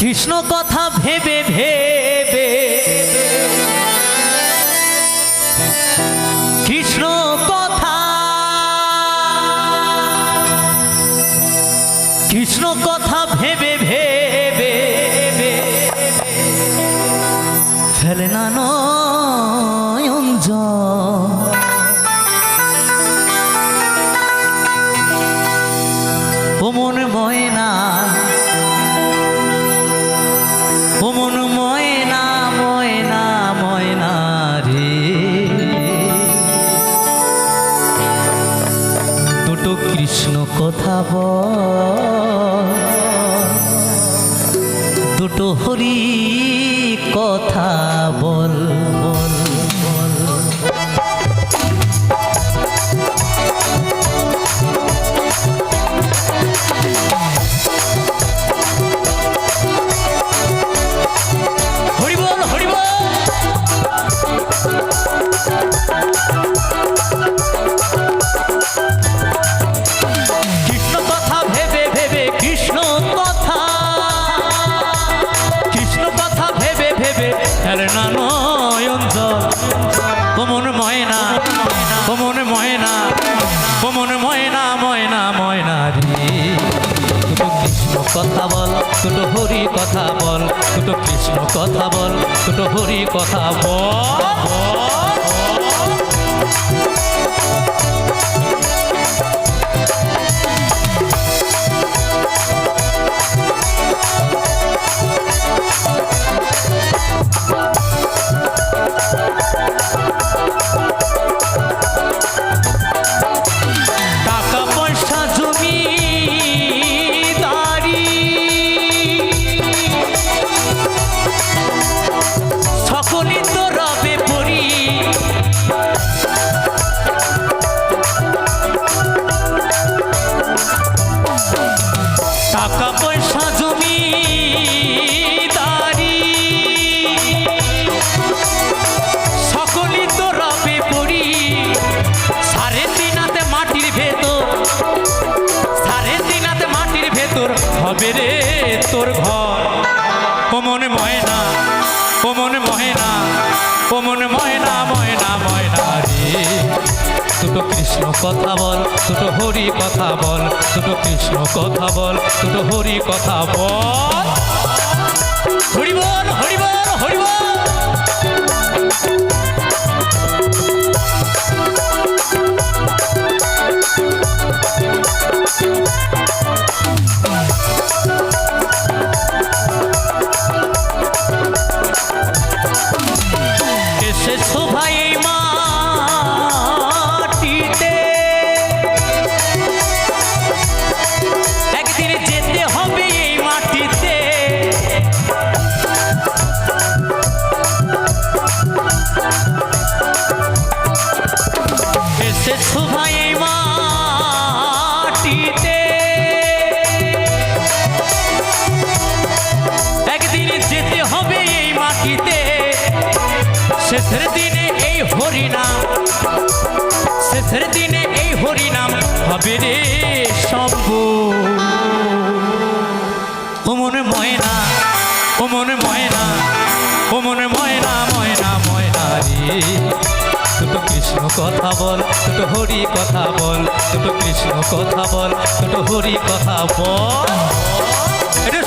কৃষ্ণ কথা ভেবে ভেবে কৃষ্ণ কথা কৃষ্ণ কথা ভেবে ভেবে ফেলে না নয়ন দুটো হরি কথা ভেবে আরে না নয়ন জল কোমন ময়না কোমন ময়না কোমন ময়না ময়না ময়না রে। কথা বল দুটো হরি কথা বল দুটো কৃষ্ণ কথা বল দুটো হরি কথা বল। হবে রে তোর ঘর? ও মনে ময়না, ও মনে ময়না, ও মনে ময়না ময়না ময়না রে। দুটো কৃষ্ণ কথা বল, দুটো হরি কথা বল, দুটো কৃষ্ণ কথা বল, দুটো হরি কথা বল। শেষের দিনে এই হরিনাম, শেষের দিনে এই হরিনাম হবে রে শম্ভু। ও মনে ময়না, ও মনে ময়না, ও মনে ময়না ময়না ময়না রে। দুটো কৃষ্ণ কথা বল দুটো হরি কথা বল দুটো কৃষ্ণ কথা বল দুটো হরি কথা বল।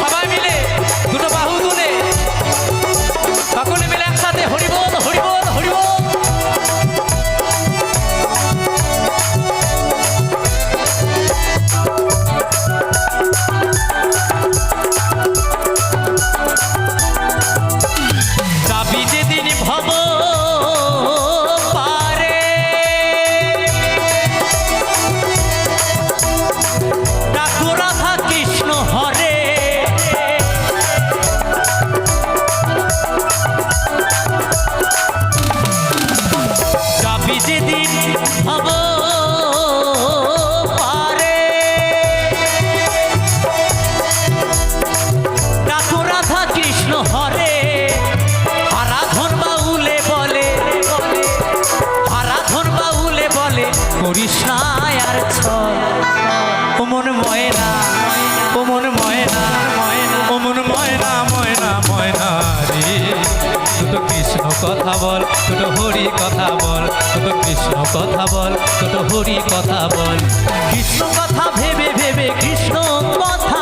সবাই মিলে দুটো কথা বল, ছোট হরি কথা বল, ছোট কৃষ্ণ কথা বল, ছোট হরি কথা বল। কৃষ্ণ কথা ভেবে ভেবে কৃষ্ণ কথা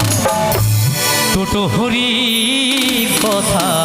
দুটো হরি কথা।